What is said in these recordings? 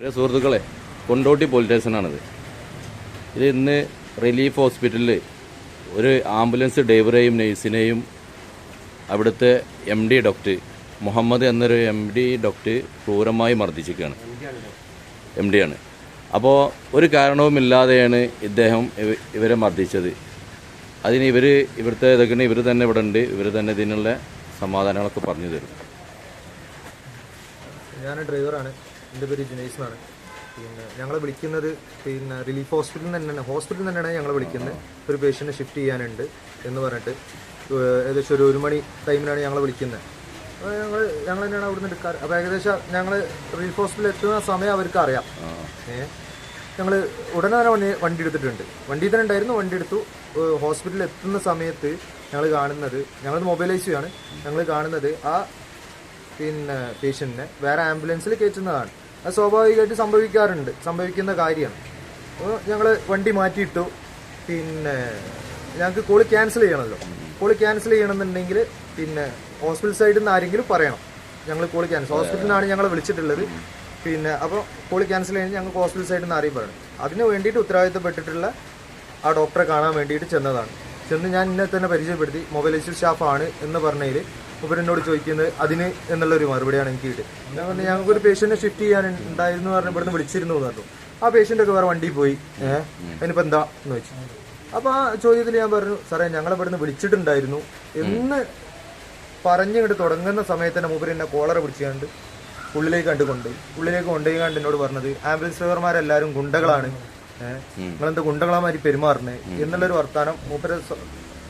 സുഹൃത്തുക്കളെ കൊണ്ടോട്ടി പോലീസ് സ്റ്റേഷനാണിത് ഇത് ഇന്ന് റിലീഫ് ഹോസ്പിറ്റലിൽ ഒരു ആംബുലൻസ് ഡ്രൈവറെയും നഴ്സിനെയും അവിടുത്തെ എം ഡി ഡോക്ടർ മുഹമ്മദ് എന്നൊരു എം ഡി ഡോക്ടർ ക്രൂരമായി മർദ്ദിച്ചിരിക്കുകയാണ്. എം ഡി ആണ്. അപ്പോൾ ഒരു കാരണവുമില്ലാതെയാണ് ഇദ്ദേഹം ഇവരെ മർദ്ദിച്ചത്. അതിന് ഇവർ ഇവിടുത്തെ ഇതൊക്കെ ഇവർ തന്നെ ഇവിടെ ഉണ്ട് ഇവർ തന്നെ ഇതിനുള്ള സമാധാനങ്ങളൊക്കെ പറഞ്ഞു തരും. ഞാൻ ഡ്രൈവറാണ് എന്റെ പേര് ജിനേഷ് എന്നാണ്. പിന്നെ ഞങ്ങളെ വിളിക്കുന്നത് പിന്നെ റിലീഫ് ഹോസ്പിറ്റലിൽ തന്നെയാണ്. ഹോസ്പിറ്റലിൽ തന്നെയാണ് ഞങ്ങളെ വിളിക്കുന്നത്. ഒരു പേഷ്യന്റ് ഷിഫ്റ്റ് ചെയ്യാനുണ്ട് എന്ന് പറഞ്ഞിട്ട്. ഏകദേശം ഒരു ഒരു മണി ടൈമിനാണ് ഞങ്ങളെ വിളിക്കുന്നത്. അപ്പോൾ ഞങ്ങൾ ഞങ്ങൾ തന്നെയാണ് അവിടുന്ന് എടുക്കാറ് അപ്പോൾ ഏകദേശം ഞങ്ങൾ റിലീഫ് ഹോസ്പിറ്റലിൽ എത്തുന്ന സമയം അവർക്ക് അറിയാം. ഏഹ് ഞങ്ങൾ ഉടനെ തന്നെ വണ്ടി വണ്ടി എടുത്തിട്ടുണ്ട്. വണ്ടി തന്നെ ഉണ്ടായിരുന്നു വണ്ടി എടുത്തു. ഹോസ്പിറ്റലിൽ എത്തുന്ന സമയത്ത് ഞങ്ങൾ കാണുന്നത് ഞങ്ങൾ മൊബൈലൈസ് ചെയ്യുകയാണ് ഞങ്ങൾ കാണുന്നത് ആ പിന്നെ പേഷ്യന്റിനെ വേറെ ആംബുലൻസിൽ കയറ്റുന്നതാണ്. അത് സ്വാഭാവികമായിട്ട് സംഭവിക്കാറുണ്ട്. സംഭവിക്കുന്ന കാര്യമാണ് അപ്പോൾ ഞങ്ങൾ വണ്ടി മാറ്റിയിട്ടു. പിന്നെ ഞങ്ങൾക്ക് കോൾ ക്യാൻസൽ ചെയ്യണമല്ലോ കോൾ ക്യാൻസൽ ചെയ്യണമെന്നുണ്ടെങ്കിൽ പിന്നെ ഹോസ്പിറ്റൽ സൈഡിൽ നിന്ന് ആരെങ്കിലും പറയണം. ഞങ്ങൾ കോൾ ക്യാൻസൽ ഹോസ്പിറ്റലിൽ നിന്നാണ് ഞങ്ങൾ വിളിച്ചിട്ടുള്ളത്. പിന്നെ അപ്പോൾ കോൾ ക്യാൻസൽ ചെയ്യുന്നത് ഞങ്ങൾക്ക് ഹോസ്പിറ്റൽ സൈഡിൽ നിന്ന് ആരെയും പറയണം. അതിന് വേണ്ടിയിട്ട് ഉത്തരവാദിത്തപ്പെട്ടിട്ടുള്ള ആ ഡോക്ടറെ കാണാൻ വേണ്ടിയിട്ട് ചെന്നതാണ്. ചെന്ന് ഞാൻ ഇന്നെ തന്നെ പരിചയപ്പെടുത്തി. മൊബൈലൈസ്ഡ് സ്റ്റാഫാണ് എന്ന് പറഞ്ഞതിൽ എന്നോട് ചോദിക്കുന്നത് അതിന് എന്നുള്ളൊരു മറുപടിയാണ് എനിക്ക് കിട്ടിയത്. ഞാൻ പറഞ്ഞു ഞങ്ങൾക്ക് ഒരു പേഷ്യന്റിനെ ഷിഫ്റ്റ് ചെയ്യാൻ ഉണ്ടായിരുന്നു പറഞ്ഞു ഇവിടുന്ന് വിളിച്ചിരുന്നു പറഞ്ഞു. ആ പേഷ്യന്റ് ഒക്കെ വേറെ വണ്ടിയിൽ പോയി. ഏഹ് അതിനിപ്പോ എന്താ എന്ന് ചോദിച്ചു. അപ്പൊ ആ ചോദ്യത്തിൽ ഞാൻ പറഞ്ഞു സാറേ ഞങ്ങളെ ഇവിടുന്ന് വിളിച്ചിട്ടുണ്ടായിരുന്നു. എന്ന് പറഞ്ഞിങ്ങോട്ട് തുടങ്ങുന്ന സമയത്ത് തന്നെ മൂപ്പര് എന്നെ കോളറ് പിടിച്ചുകൊണ്ട് ഉള്ളിലേക്ക് കണ്ട് കൊണ്ടുപോയി. ഉള്ളിലേക്ക് കൊണ്ടുപോയി കണ്ട് എന്നോട് പറഞ്ഞത് ആംബുലൻസ് ഡ്രൈവർമാരെല്ലാവരും ഗുണ്ടകളാണ്. ഏഹ് നിങ്ങളെന്ത് ഗുണ്ടകളാമാരി പെരുമാറുന്നത് എന്നുള്ളൊരു വർത്താനം മൂപ്പര്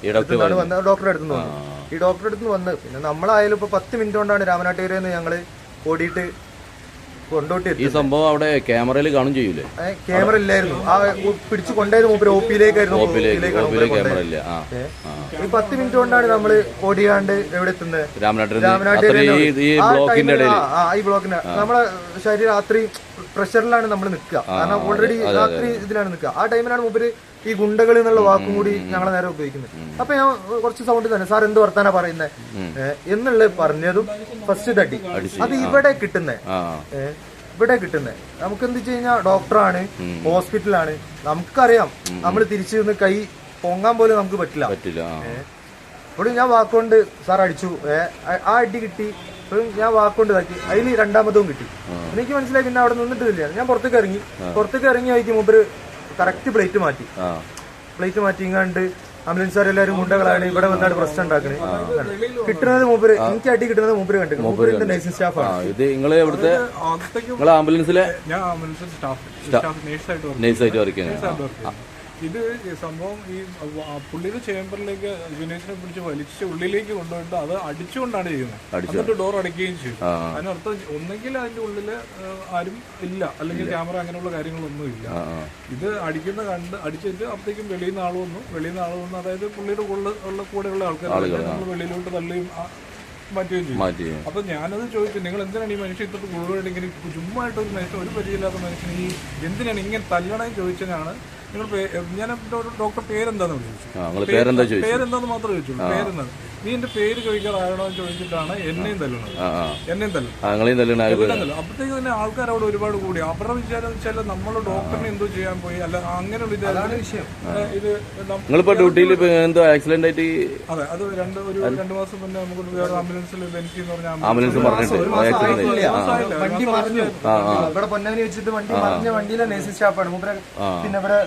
ഈ ഡോക്ടർ വന്നത് ഡോക്ടറുടെ അടുത്ത് വന്നു. ഈ ഡോക്ടറെ അടുത്ത് വന്ന്. പിന്നെ നമ്മളായാലും ഇപ്പൊ പത്ത് മിനിറ്റ് കൊണ്ടാണ് രാമനാട്ടുകരയിൽ നിന്ന് ഞങ്ങൾ ഓടിയിട്ട് കൊണ്ടോട്ടി ഈ സംഭവം അവിടെ ക്യാമറയിൽ കാണും ചെയ്യൂലേ? ക്യാമറ ഇല്ലായിരുന്നു. ആ പിടിച്ചു കൊണ്ടായിരുന്നു മൂപ്പര് ഒ പിയിലേക്കായിരുന്നു ഓപ്പിലേക്ക് ഓപ്പിലെ ക്യാമറ ഇല്ല ആ ഈ പത്ത് മിനിറ്റ് കൊണ്ടാണ് നമ്മൾ ഓടിയാണ്ട് എവിടെ എത്തുന്നത് രാമനാട്ടിൽ ഈ ബ്ലോക്കിന്റെ നമ്മളെ ശരീരം രാത്രി പ്രഷറിലാണ് നമ്മൾ നിൽക്കുക. കാരണം ഓൾറെഡി രാത്രി ഇതിലാണ് നിൽക്കുക. ആ ടൈമിലാണ് മൂപ്പര് ഈ ഗുണ്ടകൾ എന്നുള്ള വാക്കും കൂടി ഞങ്ങളെ നേരെ ഉപയോഗിക്കുന്നത് അപ്പൊ ഞാൻ കുറച്ച് സൗണ്ട് തന്നെ. സാർ എന്ത് വർത്താനാ പറയുന്നത് എന്നുള്ള പറഞ്ഞതും ഫസ്റ്റ് തടി അത് ഇവിടെ കിട്ടുന്നേ. ഇവിടെ കിട്ടുന്നത് നമുക്ക് എന്ത് വെച്ച് കഴിഞ്ഞാൽ ഡോക്ടറാണ് ഹോസ്പിറ്റലാണ് നമുക്കറിയാം. നമ്മൾ തിരിച്ചു നിന്ന് കൈ പൊങ്ങാൻ പോലും നമുക്ക് പറ്റില്ല. പറ്റില്ല ഇവിടെ ഞാൻ വാക്കുകൊണ്ട് സാർ അടിച്ചു. ആ- അടി കിട്ടി. ഞാൻ വാക്കുകൊണ്ട് ഇതാക്കി. അതിൽ രണ്ടാമതും കിട്ടി. എനിക്ക് മനസ്സിലായി പിന്നെ അവിടെ നിന്നിട്ടില്ല. ഞാൻ പുറത്തേക്ക് ഇറങ്ങി. പുറത്തേക്ക് ഇറങ്ങി ആയിരിക്കും മുമ്പ് കറക്റ്റ് പ്ലേറ്റ് മാറ്റി. പ്ലേറ്റ് മാറ്റിങ്ങാണ്ട് ആംബുലൻസുകാരെല്ലാരും ഗുണ്ടകളാണ്. ഇവിടെ വന്നാണ് പ്രശ്നം ഉണ്ടാക്കണേ. കിട്ടുന്നത് മൂപ്പര് എനിക്ക് അടി കിട്ടുന്നത് മൂപ്പര് കണ്ടു മൂപ്പര് നഴ്സിംഗ് സ്റ്റാഫാണ്. ഇത് നിങ്ങൾ ഇവിടുത്തെ ആംബുലൻസിലെ ഞാൻ ആംബുലൻസ് സ്റ്റാഫ്. നേഴ്സായിട്ട് വർക്ക് നഴ്സായിട്ട് വർക്ക് ചെയ്യുന്നത്. ഇത് സംഭവം ഈ പുള്ളിയുടെ ചേംബറിലേക്ക് വിനേഷിനെ പിടിച്ച് വലിച്ച് ഉള്ളിലേക്ക് കൊണ്ടുപോയിട്ട് അത് അടിച്ചുകൊണ്ടാണ് ചെയ്യുന്നത്. എന്നിട്ട് ഡോർ അടയ്ക്കുകയും ചെയ്യും അതിനർത്ഥം ഒന്നെങ്കിൽ അതിന്റെ ഉള്ളിൽ ആരും ഇല്ല. അല്ലെങ്കിൽ ക്യാമറ അങ്ങനെയുള്ള കാര്യങ്ങളൊന്നും ഇല്ല. ഇത് അടിക്കുന്ന കണ്ട് അടിച്ചിട്ട് അപ്പോഴത്തേക്കും വെളിയിൽ നിന്ന് ആൾ വന്നു. വെളിയിൽ നിന്ന് ആൾ വന്നു അതായത് പുള്ളിയുടെ ഉള്ള ഉള്ള കൂടെയുള്ള ആൾക്കാർ നമ്മൾ വെളിയിലോട്ട് തള്ളിയും മാറ്റുകയും ചെയ്യും അപ്പൊ ഞാനത് ചോദിച്ചു നിങ്ങൾ എന്തിനാണ് ഈ മനുഷ്യൻ ഇത്ര കൂടുതലായിട്ട് ഇങ്ങനെ ചുമ്മായിട്ട് ഒരു മനുഷ്യൻ ഒരു പരിചയമില്ലാത്ത മനുഷ്യൻ ഈ എന്തിനാണ് ഇങ്ങനെ തല്ലണേ ചോദിച്ചതാണ് നിങ്ങൾ ഞാൻ ഡോക്ടർ പേരെന്താന്ന് ചോദിച്ചു. പേരെന്താ ചോദിച്ചു പേരെന്താന്ന് മാത്രമേ ചോദിച്ചു പേരെന്താ നീ എന്റെ പേര് കഴിക്കാറാകണോ എന്ന് ചോദിച്ചിട്ടാണ് എന്നെയും തല്ലുന്നത്. എന്നെയും തല്ലുന്നത് അപ്പോഴത്തേക്ക് തന്നെ ആൾക്കാർ അവിടെ ഒരുപാട് കൂടി. അവരുടെ വിചാരം വെച്ചാൽ നമ്മൾ ഡോക്ടറിനെ എന്തോ ചെയ്യാൻ പോയി. അല്ല അങ്ങനെ വിചാരം ഇത് നിങ്ങളിപ്പോ ഡ്യൂട്ടിയിൽ എന്തോ ആക്സിഡന്റ് ആയിട്ട് അതെ അത് രണ്ട് ഒരു രണ്ട് മാസം മുന്നേ നമുക്ക് വേറെ ആംബുലൻസിൽ എനിക്ക് എന്ന് പറഞ്ഞ ആംബുലൻസ് വണ്ടി മറിഞ്ഞു. ഇവിടെ പൊന്നാനി വെച്ചിട്ട് വണ്ടി മറിഞ്ഞ വണ്ടിയിലെ നേഴ്സിംഗ് സ്റ്റാഫാണ്. പിന്നെ ഇവിടെ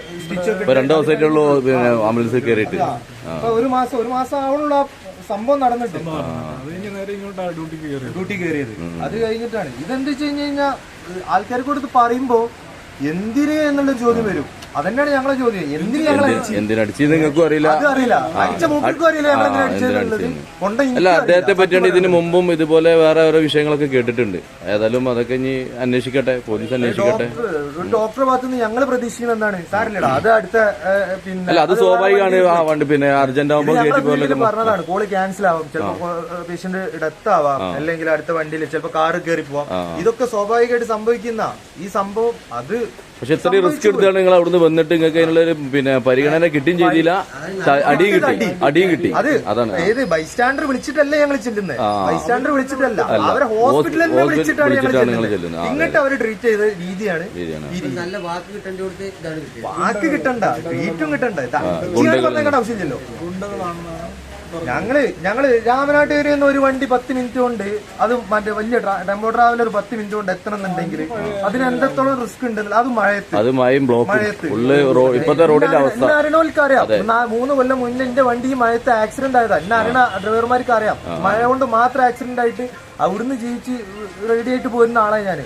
ഇപ്പൊ രണ്ടു ദിവസമായിട്ടുള്ളൂ പിന്നെ ആംബുലൻസ് കയറിയിട്ട്. ഒരു മാസം ഒരു മാസം ആവുള്ള സംഭവം നടന്നിട്ട്. ഡ്യൂട്ടി കയറിയത്. അത് കഴിഞ്ഞിട്ടാണ്. ഇതെന്ത് വെച്ച് കഴിഞ്ഞു കഴിഞ്ഞാൽ ആൾക്കാർക്ക് കൊടുത്ത് പറയുമ്പോ എന്തിന് എന്നുള്ള ചോദ്യം വരും. അതന്നെയാണ് ഞങ്ങളെ ചോദ്യം എന്തിന് ഞങ്ങൾ എന്തിനടിച്ചത് നിങ്ങൾക്കും അറിയില്ല. അറിയില്ല. അടിച്ച മൂക്കും അറിയില്ല ഞങ്ങൾ എന്തിനാ അടിച്ചതെന്നുള്ളത് കൊണ്ട അല്ല അദ്ദേഹത്തെ പറ്റിയാണ് ഇതിനു മുമ്പും ഇതുപോലെ വേറെ ഓരോ വിഷയങ്ങളൊക്കെ കേട്ടിട്ടുണ്ട്. ഏതായാലും അതൊക്കെ ഇനി അന്വേഷിക്കട്ടെ പോലീസ് അന്വേഷിക്കട്ടെ. ഡോക്ടറെ ഭാഗത്ത് നിന്ന് ഞങ്ങൾ പ്രതീക്ഷിക്കുന്നത് എന്താണ്? സാറില്ലടാ അത് അടുത്ത പിന്നെ അല്ല അത് സ്വാഭാവികമാണ്. ആ വണ്ടി പിന്നെ അർജന്റ് ആവുമ്പോൾ ഞങ്ങളെ പറഞ്ഞതാണ് കോൾ ക്യാൻസൽ ആവും. ചിലപ്പോ പേഷ്യന്റ് ഡെത്ത് ആവാം. അല്ലെങ്കിൽ അടുത്ത വണ്ടിയിൽ ചിലപ്പോ കാറ് കയറി പോവാം. ഇതൊക്കെ സ്വാഭാവികമായിട്ട് സംഭവിക്കുന്ന ഈ സംഭവം അത് പക്ഷെ ഇത്രയും റിസ്ക് എടുത്താണ് നിങ്ങൾ അവിടുന്ന് വന്നിട്ട് നിങ്ങൾക്ക് അതിനുള്ള ഒരു പിന്നെ പരിഗണന കിട്ടുകയും ചെയ്തില്ല. അടിയും കിട്ടി. അടിയും കിട്ടി. അതാണ്. ഏത് ബൈസ്റ്റാൻഡർ വിളിച്ചിട്ടല്ലേ ഞങ്ങൾ ചെല്ലുന്നത് ബൈസ്റ്റാൻഡർ വിളിച്ചിട്ടല്ല. അവരെ ഹോസ്പിറ്റലിൽ വിളിച്ചിട്ടാണ് ഞങ്ങൾ ചെല്ലുന്നത്. ഇങ്ങോട്ട് അവർ ട്രീറ്റ് ചെയ്ത രീതിയാണ് നല്ല വാക്ക് കിട്ടേണ്ട കൊടുത്ത് ഇതാണ് വാക്ക് കിട്ടണ്ട. ട്രീറ്റും കിട്ടണ്ട. ആവശ്യമില്ലല്ലോ. ഞങ്ങൾ ഞങ്ങൾ രാമനാട്ടുകരി എന്ന ഒരു വണ്ടി പത്ത് മിനിറ്റ് കൊണ്ട് അത് മറ്റേ വലിയ ടെമ്പോ ട്രാവലർ പത്ത് മിനിറ്റ് കൊണ്ട് എത്തണം എന്നുണ്ടെങ്കിൽ അതിന് എന്തെത്തോളം റിസ്ക് ഉണ്ട് അത് മഴയത്ത്. അത് മഴയും മഴയത്ത്. എന്നെ അറിയണവർക്ക് അറിയാം മൂന്ന് കൊല്ലം മുന്നേ എന്റെ വണ്ടി ഈ മഴയത്ത് ആക്സിഡന്റ് ആയതാ. എന്നെ അറിയണ ഡ്രൈവർമാർക്ക് അറിയാം. മഴ കൊണ്ട് മാത്രം ആക്സിഡന്റ് ആയിട്ട് അവിടുന്ന് ജീവിച്ച് റെഡി ആയിട്ട് പോരുന്ന ആളാ ഞാൻ.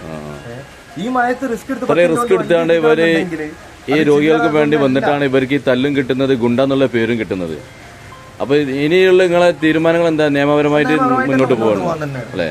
ഈ മഴയത്ത് റിസ്ക് എടുത്ത് റിസ്ക് എടുത്താണ്ട് ഇവർ ഈ രോഗികൾക്ക് വേണ്ടി വന്നിട്ടാണ് ഇവർക്ക് ഈ തല്ലും കിട്ടുന്നത് ഗുണ്ടെന്നുള്ള പേരും കിട്ടുന്നത്. അപ്പൊ ഇനിയുള്ള നിങ്ങളെ തീരുമാനങ്ങൾ എന്താ? നിയമപരമായിട്ട് മുന്നോട്ട് പോകണം? അല്ലേ?